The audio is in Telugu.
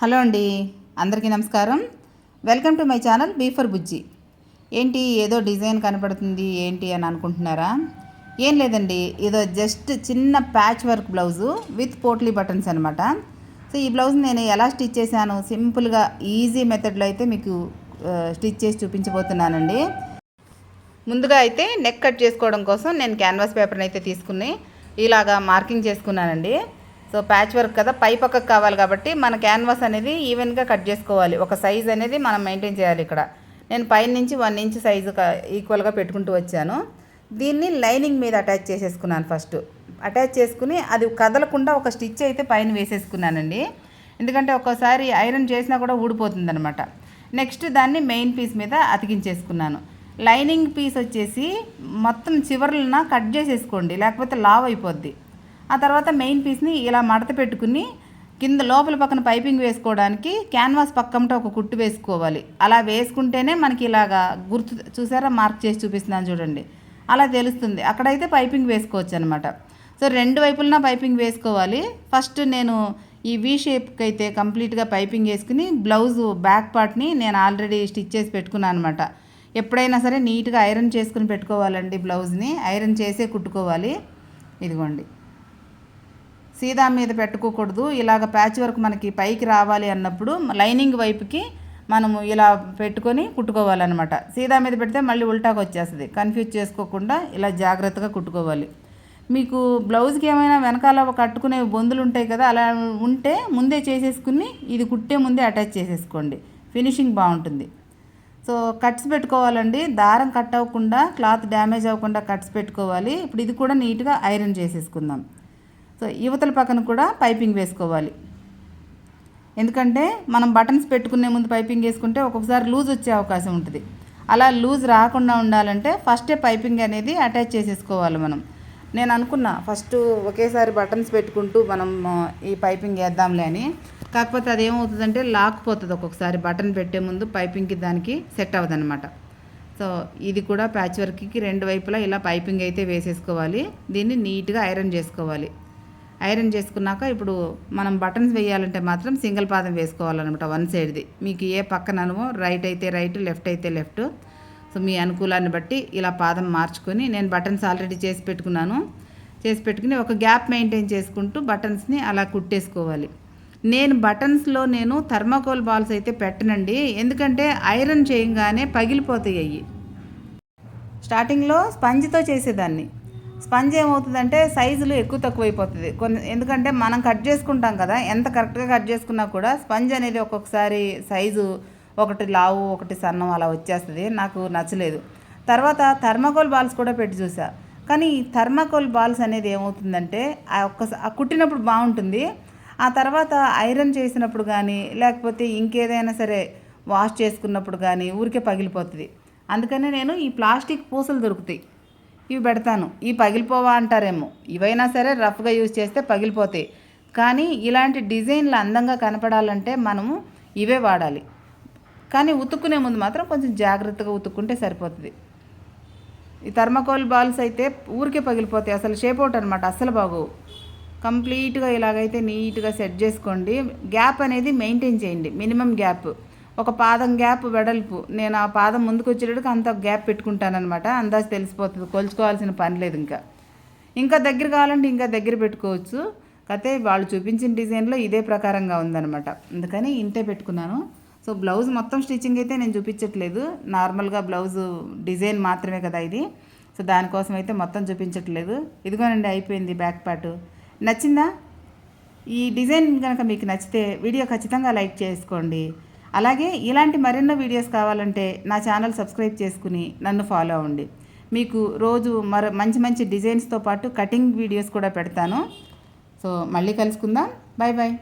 హలో అండి అందరికీ నమస్కారం. వెల్కమ్ టు మై ఛానల్ బీఫర్ బుజ్జి. ఏంటి ఏదో డిజైన్ కనపడుతుంది ఏంటి అని అనుకుంటున్నారా? ఏం లేదండి ఏదో జస్ట్ చిన్న patch work blouse with potli buttons అనమాట సో ఈ బ్లౌజ్ నేను ఎలా స్టిచ్ చేశాను సింపుల్గా ఈజీ మెథడ్లో అయితే మీకు స్టిచ్ చేసి చూపించబోతున్నానండి. ముందుగా అయితే నెక్ కట్ చేసుకోవడం కోసం నేను క్యాన్వాస్ పేపర్ని అయితే తీసుకుని ఇలాగా మార్కింగ్ చేసుకున్నానండి. సో ప్యాచ్ వర్క్ కదా పై పక్కకు కావాలి కాబట్టి మన క్యాన్వాస్ అనేది ఈవెన్గా కట్ చేసుకోవాలి. ఒక సైజ్ అనేది మనం మెయింటైన్ చేయాలి ఇక్కడ. నేను పైన నుంచి వన్ ఇంచ్ సైజు ఈక్వల్గా పెట్టుకుంటూ వచ్చాను. దీన్ని లైనింగ్ మీద అటాచ్ చేసేసుకున్నాను ఫస్ట్. అటాచ్ చేసుకుని అది కదలకుండా ఒక స్టిచ్ అయితే పైన వేసేసుకున్నానండి. ఎందుకంటే ఒక్కోసారి ఐరన్ చేసినా కూడా ఊడిపోతుంది అనమాట నెక్స్ట్ దాన్ని మెయిన్ పీస్ మీద అతికించేసుకున్నాను. లైనింగ్ పీస్ వచ్చేసి మొత్తం చివర్లన కట్ చేసేసుకోండి లేకపోతే లావ్ అయిపోద్ది. ఆ తర్వాత మెయిన్ పీస్ని ఇలా మడత పెట్టుకుని కింద లోపల పక్కన పైపింగ్ వేసుకోవడానికి క్యాన్వాస్ పక్కమట ఒక కుట్టు వేసుకోవాలి. అలా వేసుకుంటేనే మనకి ఇలాగా గుర్తు చూసారా? మార్క్ చేసి చూపిస్తున్నాను చూడండి. అలా తెలుస్తుంది. అక్కడైతే పైపింగ్ వేసుకోవచ్చు అనమాట సో రెండు వైపులన పైపింగ్ వేసుకోవాలి. ఫస్ట్ నేను ఈ వీ షేప్కి అయితే కంప్లీట్గా పైపింగ్ వేసుకుని బ్లౌజ్ బ్యాక్ పార్ట్ని నేను ఆల్రెడీ స్టిచ్ చేసి పెట్టుకున్నాను అనమాట ఎప్పుడైనా సరే నీట్గా ఐరన్ చేసుకుని పెట్టుకోవాలండి బ్లౌజ్ని ఐరన్ చేసే కుట్టుకోవాలి. ఇదిగోండి. సీదా మీద పెట్టుకోకూడదు. ఇలాగ ప్యాచ్ వర్క్ మనకి పైకి రావాలి అన్నప్పుడు లైనింగ్ వైపుకి మనము ఇలా పెట్టుకొని కుట్టుకోవాలన్నమాట. సీదా మీద పెడితే మళ్ళీ ఉల్టాకి వచ్చేస్తుంది. కన్ఫ్యూజ్ చేసుకోకుండా ఇలా జాగ్రత్తగా కుట్టుకోవాలి. మీకు బ్లౌజ్కి ఏమైనా వెనకాల కట్టుకునే బొందులు ఉంటాయి కదా అలా ఉంటే ముందే చేసేసుకుని ఇది కుట్టే ముందే అటాచ్ చేసేసుకోండి. ఫినిషింగ్ బాగుంటుంది. సో కట్స్ పెట్టుకోవాలండి. దారం కట్ అవ్వకుండా క్లాత్ డ్యామేజ్ అవ్వకుండా కట్స్ పెట్టుకోవాలి. ఇప్పుడు ఇది కూడా నీట్గా ఐరన్ చేసేసుకుందాం. సో యువతల పక్కన కూడా పైపింగ్ వేసుకోవాలి. ఎందుకంటే మనం బటన్స్ పెట్టుకునే ముందు పైపింగ్ వేసుకుంటే ఒక్కొక్కసారి లూజ్ వచ్చే అవకాశం ఉంటుంది. అలా లూజ్ రాకుండా ఉండాలంటే ఫస్టే పైపింగ్ అనేది అటాచ్ చేసేసుకోవాలి మనం. నేను అనుకున్నా ఫస్ట్ ఒకేసారి బటన్స్ పెట్టుకుంటూ మనం ఈ పైపింగ్ వేద్దాంలే అని. కాకపోతే అది ఏమవుతుందంటే లాక్పోతుంది ఒక్కొక్కసారి బటన్ పెట్టే ముందు పైపింగ్కి దానికి సెట్ అవ్వదన్నమాట. సో ఇది కూడా ప్యాచ్ వర్క్కి రెండు వైపులా ఇలా పైపింగ్ అయితే వేసేసుకోవాలి. దీన్ని నీట్గా ఐరన్ చేసుకోవాలి. ఐరన్ చేసుకున్నాక ఇప్పుడు మనం బటన్స్ వేయాలంటే మాత్రం సింగిల్ పాదం వేసుకోవాలన్నమాట వన్ సైడ్ది. మీకు ఏ పక్కననుమో రైట్ అయితే రైట్ లెఫ్ట్ అయితే లెఫ్ట్. సో మీ అనుకూలాన్ని బట్టి ఇలా పాదం మార్చుకొని నేను బటన్స్ ఆల్రెడీ చేసి పెట్టుకున్నాను. చేసి పెట్టుకుని ఒక గ్యాప్ మెయింటైన్ చేసుకుంటూ బటన్స్ని అలా కుట్టేసుకోవాలి. నేను బటన్స్లో నేను థర్మాకోల్ బాల్స్ అయితే పెట్టనండి. ఎందుకంటే ఐరన్ చేయంగానే పగిలిపోతాయి అవి స్టార్టింగ్లో స్పంజ్తో చేసేదాన్ని. స్పంజ్ ఏమవుతుందంటే సైజులు ఎక్కువ తక్కువ అయిపోతుంది కొన్ని ఎందుకంటే మనం కట్ చేసుకుంటాం కదా ఎంత కరెక్ట్గా కట్ చేసుకున్నా కూడా స్పంజ్ అనేది ఒక్కొక్కసారి సైజు ఒకటి లావు ఒకటి సన్నం అలా వచ్చేస్తుంది. నాకు నచ్చలేదు. తర్వాత థర్మాకోల్ బాల్స్ కూడా పెట్టి చూసా. కానీ థర్మాకోల్ బాల్స్ అనేది ఏమవుతుందంటే ఆ ఒక్కసారి కుట్టినప్పుడు బాగుంటుంది. ఆ తర్వాత ఐరన్ చేసినప్పుడు కానీ లేకపోతే ఇంకేదైనా సరే వాష్ చేసుకున్నప్పుడు కానీ ఊరికే పగిలిపోతుంది. అందుకనే నేను ఈ ప్లాస్టిక్ పూసలు దొరుకుతాయి. ఇవి పెడతాను. ఇవి పగిలిపోవా అంటారేమో. ఇవైనా సరే రఫ్గా యూజ్ చేస్తే పగిలిపోతాయి. కానీ ఇలాంటి డిజైన్లు అందంగా కనపడాలంటే మనము ఇవే వాడాలి. కానీ ఉతుక్కునే ముందు మాత్రం కొంచెం జాగ్రత్తగా ఉతుక్కుంటే సరిపోతుంది. ఈ థర్మకోల్ బాల్స్ అయితే ఊరికే పగిలిపోతాయి. అసలు షేప్ అవుట్ అనమాట అస్సలు బాగోవు. కంప్లీట్గా ఇలాగైతే నీట్గా సెట్ చేసుకోండి. గ్యాప్ అనేది మెయింటైన్ చేయండి. Minimum gap. ఒక పాదం గ్యాప్ వెడల్పు. నేను ఆ పాదం ముందుకు వచ్చేటట్టుకు అంత గ్యాప్ పెట్టుకుంటానమాట అందాజు తెలిసిపోతుంది. కొలుచుకోవాల్సిన పని లేదు ఇంకా. ఇంకా దగ్గర కావాలంటే ఇంకా దగ్గర పెట్టుకోవచ్చు. కాకపోతే వాళ్ళు చూపించిన డిజైన్లో ఇదే ప్రకారంగా ఉందనమాట అందుకని ఇంతే పెట్టుకున్నాను. సో బ్లౌజ్ మొత్తం స్టిచ్చింగ్ అయితే నేను చూపించట్లేదు. నార్మల్గా బ్లౌజ్ డిజైన్ మాత్రమే కదా ఇది. సో దానికోసం అయితే మొత్తం చూపించట్లేదు. ఇదిగోనండి అయిపోయింది బ్యాక్ పార్ట్. నచ్చిందా? ఈ డిజైన్ కనుక మీకు నచ్చితే వీడియో ఖచ్చితంగా లైక్ చేసుకోండి. అలాగే ఇలాంటి మరెన్నో వీడియోస్ కావాలంటే నా ఛానల్ సబ్స్క్రైబ్ చేసుకుని నన్ను ఫాలో అవ్వండి. మీకు రోజు మరో మంచి మంచి డిజైన్స్తో పాటు కటింగ్ వీడియోస్ కూడా పెడతాను. సో మళ్ళీ కలుసుకుందాం. Bye bye